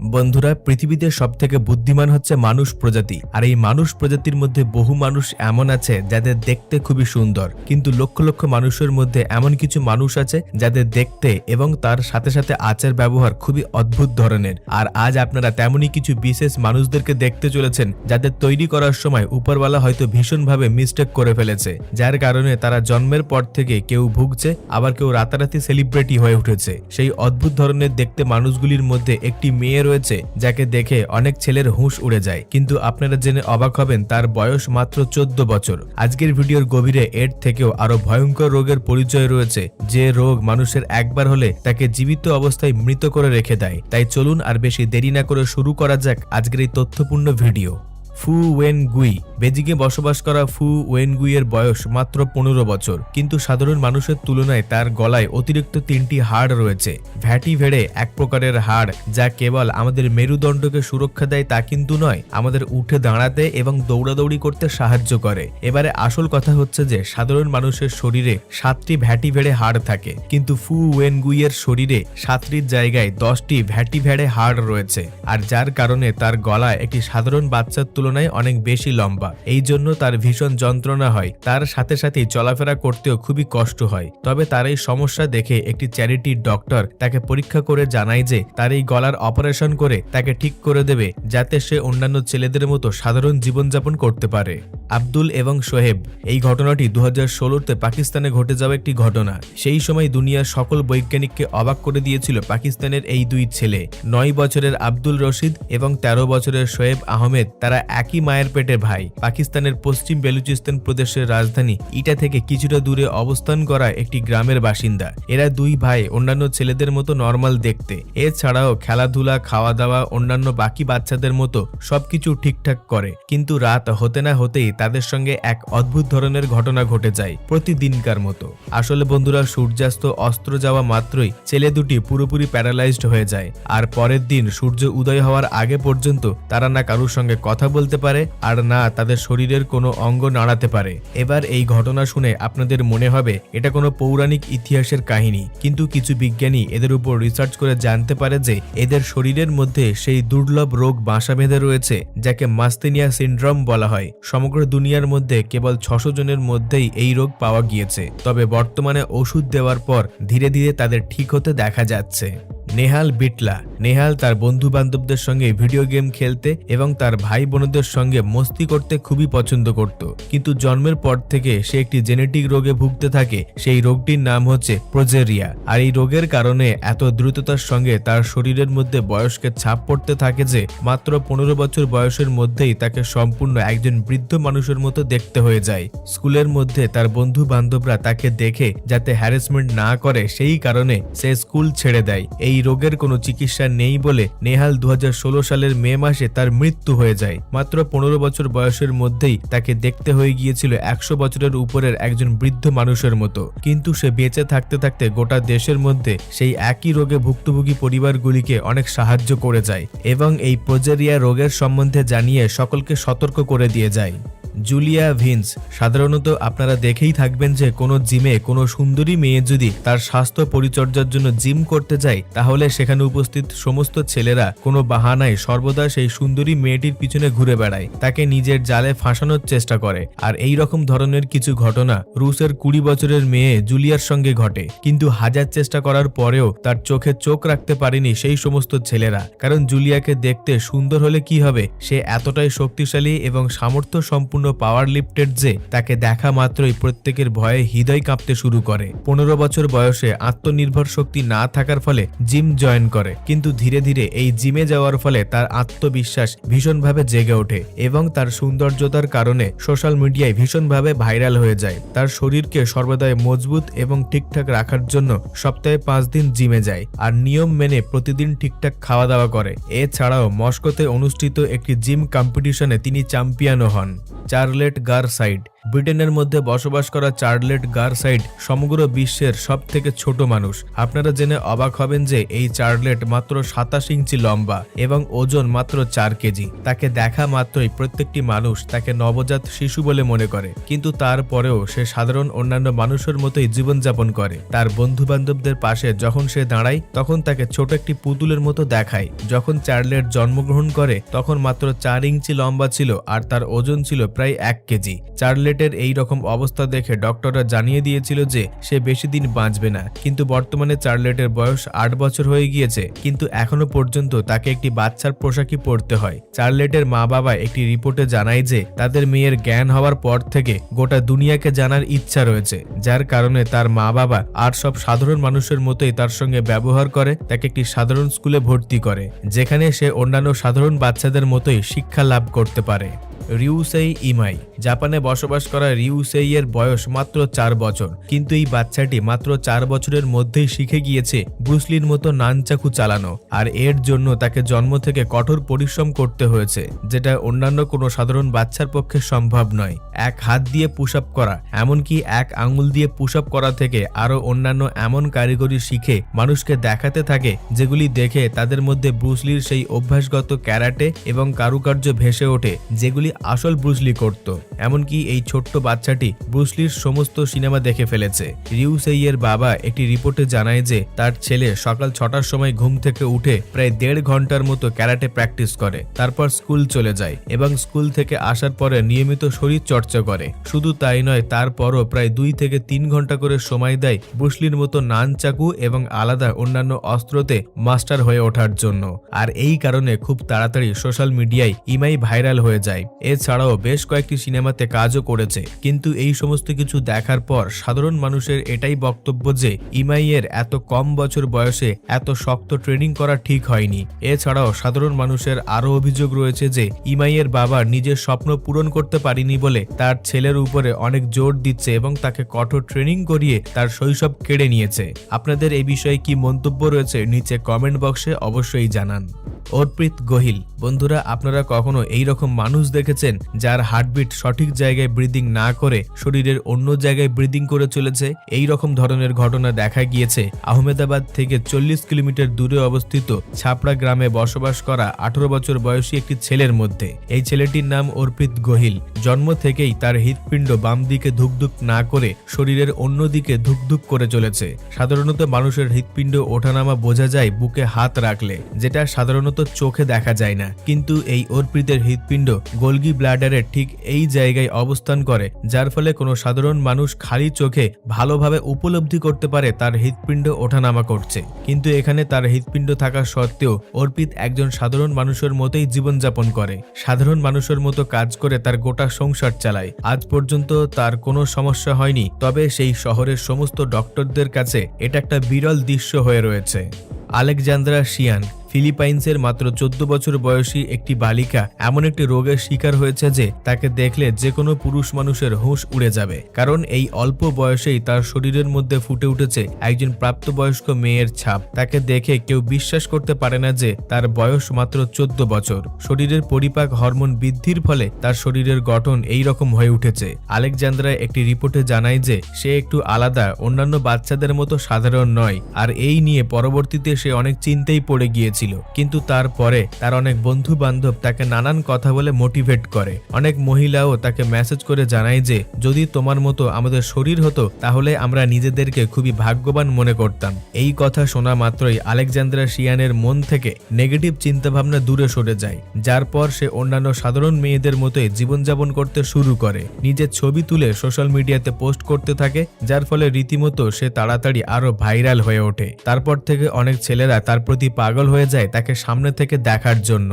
বন্ধুরা, পৃথিবীতে সব থেকে বুদ্ধিমান হচ্ছে মানুষ প্রজাতি। আর এই মানুষ প্রজাতির মধ্যে বহু মানুষ এমন আছে যাদের দেখতে খুবই সুন্দর। কিন্তু লক্ষ লক্ষ মানুষের মধ্যে এমন কিছু মানুষ আছে যাদের দেখতে এবং তার সাথে সাথে আচার ব্যবহার খুবই অদ্ভুত ধরনের। আর আজ আপনারা তেমনই কিছু বিশেষ মানুষদেরকে দেখতে চলেছেন যাদের তৈরি করার সময় উপরওয়ালা হয়তো ভীষণভাবে মিস্টেক করে ফেলেছে, যার কারণে তারা জন্মের পর থেকে কেউ ভুগছে, আবার কেউ রাতারাতি সেলিব্রিটি হয়ে উঠেছে। সেই অদ্ভুত ধরনের দেখতে মানুষগুলির মধ্যে একটি মেয়ে রয়েছে, যাকে দেখে অনেক ছেলের হুঁশ উড়ে যায়। কিন্তু আপনারা জেনে অবাক হবেন, তার বয়স মাত্র চোদ্দ বছর। আজকের ভিডিওর গভীরে এর থেকেও আরও ভয়ঙ্কর রোগের পরিচয় রয়েছে, যে রোগ মানুষের একবার হলে তাকে জীবিত অবস্থায় মৃত করে রেখে দেয়। তাই চলুন আর বেশি দেরি না করে শুরু করা যাক আজকের এই তথ্যপূর্ণ ভিডিও। ফু ওয়েন গুই বেজিংয়ে বসবাস করা ফু ওয়েন গুইয়ের বয়স মাত্র পনেরো বছর। কিন্তু সাধারণ মানুষের তুলনায় তার গলায় অতিরিক্ত তিনটি হাড় রয়েছে। ভ্যাটি ভেড়ে এক প্রকারের হাড়, যা কেবল আমাদের মেরুদণ্ডকে সুরক্ষা দেয় তা কিন্তু নয়, আমাদের উঠে দাঁড়াতে এবং দৌড়াদৌড়ি করতে সাহায্য করে। এবারে আসল কথা হচ্ছে যে, সাধারণ মানুষের শরীরে সাতটি ভ্যাটি ভেড়ে হাড় থাকে। কিন্তু ফু ওয়েন গুইয়ের শরীরে সাতটির জায়গায় দশটি ভ্যাটি ভেড়ে হাড় রয়েছে। আর যার কারণে তার গলায় একটি সাধারণ বাচ্চার তুলনায় অনেক বেশি লম্বা। এই জন্য তার ভীষণ যন্ত্রণা হয়। তার সাথে সাথেই চলাফেরা করতেও খুবই কষ্ট হয়। তবে তার এই সমস্যা দেখে একটি চ্যারিটির ডক্টর তাকে পরীক্ষা করে জানায় যে তার এই গলার অপারেশন করে তাকে ঠিক করে দেবে, যাতে সে অন্যান্য ছেলেদের মতো সাধারণ জীবনযাপন করতে পারে। আব্দুল এবং সোহেব, এই ঘটনাটি দু হাজার ষোলোতে পাকিস্তানে ঘটে যাওয়া একটি ঘটনা। সেই সময় দুনিয়ার সকল বৈজ্ঞানিককে অবাক করে দিয়েছিল পাকিস্তানের এই দুই ছেলে। নয় বছরের আব্দুল রশিদ এবং ১৩ বছরের শোয়েব আহমেদ, তারা একই মায়ের পেটের ভাই। পাকিস্তানের পশ্চিম বেলুচিস্তান প্রদেশের রাজধানী ইটা থেকে কিছুটা দূরে অবস্থান করা একটি গ্রামের বাসিন্দা। এরা দুই ভাই, অন্যান্য ছেলেদের মতো নর্মাল দেখতে। এছাড়াও খেলাধুলা খাওয়া দাওয়া অন্যান্য বাকি বাচ্চাদের মতো সবকিছু ঠিকঠাক করে। কিন্তু রাত হতে না হতেই তাদের সঙ্গে এক অদ্ভুত ধরনের ঘটনা ঘটে যায় প্রতিদিনকার মতো। আসলে বন্ধুরা, সূর্যাস্ত অস্ত্র যাওয়া মাত্রই ছেলে দুটি পুরোপুরি প্যারালাইজড হয়ে যায়। আর পরের দিন সূর্য উদয় হওয়ার আগে পর্যন্ত তারা না কারুর সঙ্গে কথা বলতে পারে আর না, তাদের শরীরের কোনো অঙ্গ নাড়াতে পারে। এবার এই ঘটনা শুনে আপনাদের মনে হবে, এটা কোনো পৌরাণিক ইতিহাসের কাহিনী। কিন্তু কিছু বিজ্ঞানী এদের উপর রিসার্চ করে জানতে পারে যে, এদের শরীরের মধ্যে সেই দুর্লভ রোগ বাসা বেঁধে রয়েছে, যাকে মাস্তেনিয়া সিন্ড্রোম বলা হয়। সমগ্র দুনিয়ার মধ্যে কেবল ছশো জনের মধ্যেই এই রোগ পাওয়া গিয়েছে। তবে বর্তমানে ওষুধ দেওয়ার পর ধীরে ধীরে তাদের ঠিক হতে দেখা যাচ্ছে। নেহাল বিটলা। নেহাল তার বন্ধু বান্ধবদের সঙ্গে ভিডিও গেম খেলতে এবং তার ভাই বোনদের সঙ্গে মস্তি করতে খুবই পছন্দ করত। কিন্তু জন্মের পর থেকে সে একটি জেনেটিক রোগে ভুগতে থাকে। সেই রোগটির নাম হচ্ছে প্রোজেরিয়া। আর এই রোগের কারণে এত দ্রুততার সঙ্গে তার শরীরের মধ্যে বয়সকে ছাপ পড়তে থাকে যে মাত্র পনেরো বছর বয়সের মধ্যেই তাকে সম্পূর্ণ একজন বৃদ্ধ মানুষের মতো দেখতে হয়ে যায়। স্কুলের মধ্যে তার বন্ধু বান্ধবরা তাকে দেখে যাতে হ্যারাসমেন্ট না করে, সেই কারণে সে স্কুল ছেড়ে দেয়। এই রোগের কোনো চিকিৎসা নেই বলে নেহাল দু হাজার ষোলো সালের মে মাসে তার মৃত্যু হয়ে যায়। মাত্র পনেরো বছর বয়সের মধ্যেই তাকে দেখতে হয়ে গিয়েছিল একশো বছরের উপরের একজন বৃদ্ধ মানুষের মতো। কিন্তু সে বেঁচে থাকতে থাকতে গোটা দেশের মধ্যে সেই একই রোগে ভুক্তভোগী পরিবারগুলিকে অনেক সাহায্য করে যায় এবং এই প্রোজেরিয়া রোগের সম্বন্ধে জানিয়ে সকলকে সতর্ক করে দিয়ে যায়। জুলিয়া ভিন্স, সাধারণত আপনারা দেখেই থাকবেন যে কোনো জিমে কোনো সুন্দরী মেয়ে যদি তার স্বাস্থ্য পরিচর্যার জন্য জিম করতে যায়, তাহলে সেখানে উপস্থিত সমস্ত ছেলেরা কোনো বাহানায় সর্বদা সেই সুন্দরী মেয়েটির পিছনে ঘুরে বেড়ায়। তাকে নিজের জালে ফাঁসানোর চেষ্টা করে। আর এই রকম ধরনের কিছু ঘটনা রুশের কুড়ি বছরের মেয়ে জুলিয়ার সঙ্গে ঘটে। কিন্তু হাজার চেষ্টা করার পরেও তার চোখে চোখ রাখতে পারেনি সেই সমস্ত ছেলেরা। কারণ জুলিয়াকে দেখতে সুন্দর হলে কি হবে? সে এতটাই শক্তিশালী এবং সামর্থ্য সম্পূর্ণ পাওয়ার লিফটেড যে তাকে দেখা মাত্রই প্রত্যেকের ভয়ে হৃদয় কাঁপতে শুরু করে। পনেরো বছর বয়সে আত্মনির্ভর শক্তি না থাকার ফলে জিম জয়েন করে, কিন্তু ধীরে ধীরে এই জিমে যাওয়ার ফলে তার আত্মবিশ্বাস ভীষণভাবে জেগে ওঠে এবং তার সৌন্দর্যতার কারণে সোশ্যাল মিডিয়ায় ভীষণভাবে ভাইরাল হয়ে যায়। তার শরীরকে সর্বদাই মজবুত এবং ঠিকঠাক রাখার জন্য সপ্তাহে পাঁচ দিন জিমে যায় আর নিয়ম মেনে প্রতিদিন ঠিকঠাক খাওয়া দাওয়া করে। এছাড়াও মস্কোতে অনুষ্ঠিত একটি জিম কম্পিটিশনে তিনি চ্যাম্পিয়নও হন। Charlotte Gar Side. ব্রিটেনের মধ্যে বসবাস করা চার্লেট গারসাইড সমগ্র বিশ্বের সব থেকে ছোট মানুষ। আপনারা জেনে অবাক হবেন যে এই চার্লেট মাত্র সাতাশ ইঞ্চি লম্বা এবং ওজন মাত্র চার কেজি। তাকে দেখা মাত্রই প্রত্যেকটি মানুষ তাকে নবজাত শিশু বলে মনে করে। কিন্তু তারপরেও সে সাধারণ অন্যান্য মানুষের মতোই জীবনযাপন করে। তার বন্ধু বান্ধবদের পাশে যখন সে দাঁড়ায়, তখন তাকে ছোট একটি পুতুলের মতো দেখায়। যখন চার্লেট জন্মগ্রহণ করে, তখন মাত্র চার ইঞ্চি লম্বা ছিল আর তার ওজন ছিল প্রায় এক কেজি। চার্লেটের এই রকম অবস্থা দেখে ডক্টররা জানিয়ে দিয়েছিল যে সে বেশি দিন বাঁচবে না। কিন্তু বর্তমানে চার্লেটের বয়স আট বছর হয়ে গিয়েছে। কিন্তু এখনও পর্যন্ত তাকে একটি বাচ্চার পোশাকই পরতে হয়। চার্লেটের মা বাবা একটি রিপোর্টে জানায় যে তাদের মেয়ের জ্ঞান হওয়ার পর থেকে গোটা দুনিয়াকে জানার ইচ্ছা রয়েছে, যার কারণে তার মা বাবা আর সব সাধারণ মানুষের মতোই তার সঙ্গে ব্যবহার করে, তাকে একটি সাধারণ স্কুলে ভর্তি করে, যেখানে সে অন্যান্য সাধারণ বাচ্চাদের মতোই শিক্ষা লাভ করতে পারে। রিউসেই ইমাই। জাপানে বসবাস করা রিউসেই এর বয়স মাত্র চার বছর। কিন্তু এই বাচ্চাটি মাত্র চার বছরের মধ্যেই শিখে গিয়েছে ব্রুসলির মতো নানচাকু চালানো। আর এর জন্য তাকে জন্ম থেকে কঠোর পরিশ্রম করতে হয়েছে, যেটা অন্যান্য কোনো সাধারণ বাচ্চার পক্ষে সম্ভব নয়। এক হাত দিয়ে পুশ আপ করা, এমনকি এক আঙুল দিয়ে পুশ আপ করা থেকে আরও অন্যান্য এমন কারিগরি শিখে মানুষকে দেখাতে থাকে, যেগুলি দেখে তাদের মধ্যে ব্রুসলির সেই অভ্যাসগত ক্যারাটে এবং কারুকার্য ভেসে ওঠে, যেগুলি আসল ব্রুসলি করত, এমনকি এই ছোট্ট বাচ্চাটি ব্রুসলির সমস্ত সিনেমা দেখে ফেলেছে। রিউ সেইয়ের বাবা একটি রিপোর্টে জানায় যে, তার ছেলে সকাল ছটার সময় ঘুম থেকে উঠে প্রায় দেড় ঘণ্টার মতো ক্যারাটে প্র্যাকটিস করে, তারপর স্কুল চলে যায় এবং স্কুল থেকে আসার পরে নিয়মিত শরীর চর্চা করে। শুধু তাই নয়, তারপরও প্রায় দুই থেকে তিন ঘণ্টা করে সময় দেয় ব্রুসলির মতো নান চাকু এবং আলাদা অন্যান্য অস্ত্রতে মাস্টার হয়ে ওঠার জন্য। আর এই কারণে খুব তাড়াতাড়ি সোশ্যাল মিডিয়ায় ইমাই ভাইরাল হয়ে যায়। এছাড়াও বেশ কয়েকটি সিনেমাতে কাজও করেছে। কিন্তু এই সমস্ত কিছু দেখার পর সাধারণ মানুষের এটাই বক্তব্য যে, ইমাইয়ের এত কম বছর বয়সে এত শক্ত ট্রেনিং করা ঠিক হয়নি। এছাড়াও সাধারণ মানুষের আরও অভিযোগ রয়েছে যে, ইমাইয়ের বাবা নিজের স্বপ্ন পূরণ করতে পারেনি বলে তার ছেলের উপরে অনেক জোর দিচ্ছে এবং তাকে কঠোর ট্রেনিং করিয়ে তার শৈশব কেড়ে নিয়েছে। আপনাদের এই বিষয়ে কি মন্তব্য রয়েছে নিচে কমেন্ট বক্সে অবশ্যই জানান। অর্পিত গহিল, বন্ধুরা, আপনারা কখনো এই রকম মানুষ দেখেছেন যার হার্টবিট সঠিক জায়গায় ব্রিদিং না করে শরীরের অন্য জায়গায় ব্রিদিং করে চলেছে, এই রকম ধরনের ঘটনা দেখা গিয়েছে। আহমেদাবাদ থেকে চল্লিশ কিলোমিটার দূরে অবস্থিত ছাপড়া গ্রামে বসবাস করা আঠারো বছর বয়সী একটি ছেলের মধ্যে। এই ছেলেটির নাম অর্পিত গহিল। জন্ম থেকেই তার হৃৎপিণ্ড বাম দিকে ধুকধুক না করে শরীরের অন্য দিকে ধুকধুক করে চলেছে। সাধারণত মানুষের হৃৎপিণ্ড ওঠানামা বোঝা যায় বুকে হাত রাখলে, যেটা সাধারণত চোখে দেখা যায় না। কিন্তু এই অর্পিতের হৃৎপিণ্ড গোলগি ব্লাডারের ঠিক এই জায়গায় অবস্থান করে, যার ফলে কোনো সাধারণ মানুষ খালি চোখে ভালোভাবে উপলব্ধি করতে পারে তার হৃৎপিণ্ড ওঠানামা করছে। কিন্তু এখানে তার হৃৎপিণ্ড থাকা সত্ত্বেও অর্পিত একজন সাধারণ মানুষের মতোই জীবনযাপন করে। সাধারণ মানুষের মতো কাজ করে তার গোটা সংসার চালায়। আজ পর্যন্ত তার কোনো সমস্যা হয়নি, তবে সেই শহরের সমস্ত ডক্টরদের কাছে এটা একটা বিরল দৃশ্য হয়ে রয়েছে। আলেকজান্দ্রা শিয়ান ফিলিপাইন্সের মাত্র চোদ্দ বছর বয়সী একটি বালিকা এমন একটি রোগের শিকার হয়েছে যে তাকে দেখলে যে কোনো পুরুষ মানুষের হুঁশ উড়ে যাবে। কারণ এই অল্প বয়সেই তার শরীরের মধ্যে ফুটে উঠেছে একজন প্রাপ্তবয়স্ক মেয়ের ছাপ। তাকে দেখে কেউ বিশ্বাস করতে পারে না যে তার বয়স মাত্র চোদ্দ বছর। শরীরের পরিপাক হরমোন বৃদ্ধির ফলে তার শরীরের গঠন এই রকম হয়ে উঠেছে। আলেকজান্দ্রা একটি রিপোর্টে জানায় যে সে একটু আলাদা, অন্যান্য বাচ্চাদের মতো সাধারণ নয়। আর এই নিয়ে পরবর্তীতে সে অনেক চিন্তাই পড়ে গিয়েছে। ছিল কিন্তু তারপরে তার অনেক বন্ধু বান্ধব তাকে নানান কথা বলে মোটিভেট করে। অনেক মহিলাও তাকে মেসেজ করে জানায় যে, যদি তোমার মতো আমাদের শরীর হতো, তাহলে আমরা নিজেদেরকে খুবই ভাগ্যবান মনে করতাম। এই কথা শোনা মাত্রই আলেকজান্দ্রা শিয়ানের মন থেকে নেগেটিভ চিন্তাভাবনা দূরে সরে যায়, যার পর সে অন্যান্য সাধারণ মেয়েদের মতোই জীবনযাপন করতে শুরু করে। নিজের ছবি তুলে সোশ্যাল মিডিয়াতে পোস্ট করতে থাকে, যার ফলে রীতিমতো সে তাড়াতাড়ি আরও ভাইরাল হয়ে ওঠে। তারপর থেকে অনেক ছেলেরা তার প্রতি পাগল হয়ে যায় তাকে সামনে থেকে দেখার জন্য।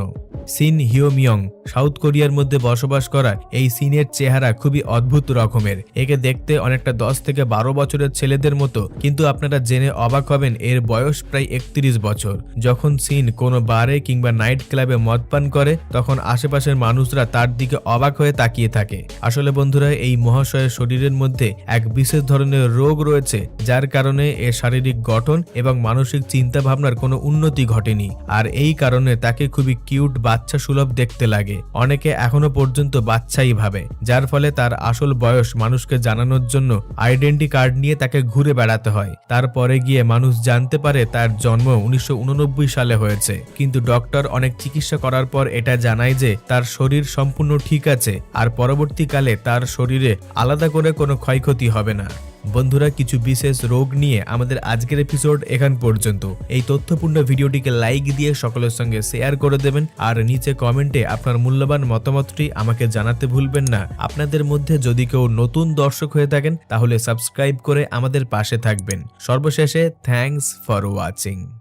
সিন হিওমিয়ং, সাউথ কোরিয়ার মধ্যে বসবাস করা এই সিনের চেহারা খুবই অদ্ভুত রকমের। একে দেখতে অনেকটা দশ থেকে বারো বছরের ছেলেদের মতো, কিন্তু আপনারা জেনে অবাক হবেন এর বয়স প্রায় একত্রিশ বছর। যখন সিন কোনো বারে কিংবা নাইট ক্লাবে মদ পান করে, তখন আশেপাশের মানুষরা তার দিকে অবাক হয়ে তাকিয়ে থাকে। আসলে বন্ধুরা, এই মহাশয়ের শরীরের মধ্যে এক বিশেষ ধরনের রোগ রয়েছে, যার কারণে এর শারীরিক গঠন এবং মানসিক চিন্তা ভাবনার কোনো উন্নতি ঘটেনি। আর এই কারণে তাকে খুবই কিউট বাচ্চা সুলভ দেখতে লাগে। অনেকে এখনও পর্যন্ত বাচ্চাই ভাবে, যার ফলে তার আসল বয়স মানুষকে জানানোর জন্য আইডেন্টি কার্ড নিয়ে তাকে ঘুরে বেড়াতে হয়। তারপরে গিয়ে মানুষ জানতে পারে তার জন্ম উনিশশো উননব্বই সালে হয়েছে। কিন্তু ডক্টর অনেক চিকিৎসা করার পর এটা জানায় যে তার শরীর সম্পূর্ণ ঠিক আছে, আর পরবর্তীকালে তার শরীরে আলাদা করে কোনো ক্ষয়ক্ষতি হবে না। বন্ধুরা, কিছু বিশেষ রোগ নিয়ে আমাদের আজকের এপিসোড এখান পর্যন্ত। এই তথ্যপূর্ণ ভিডিওটিকে লাইক দিয়ে সকলের সঙ্গে শেয়ার করে দেবেন আর নিচে কমেন্টে আপনার মূল্যবান মতামতটি আমাকে জানাতে ভুলবেন না। আপনাদের মধ্যে যদি কেউ নতুন দর্শক হয়ে থাকেন, তাহলে সাবস্ক্রাইব করে আমাদের পাশে থাকবেন। সর্বশেষে থ্যাংকস ফর ওয়াচিং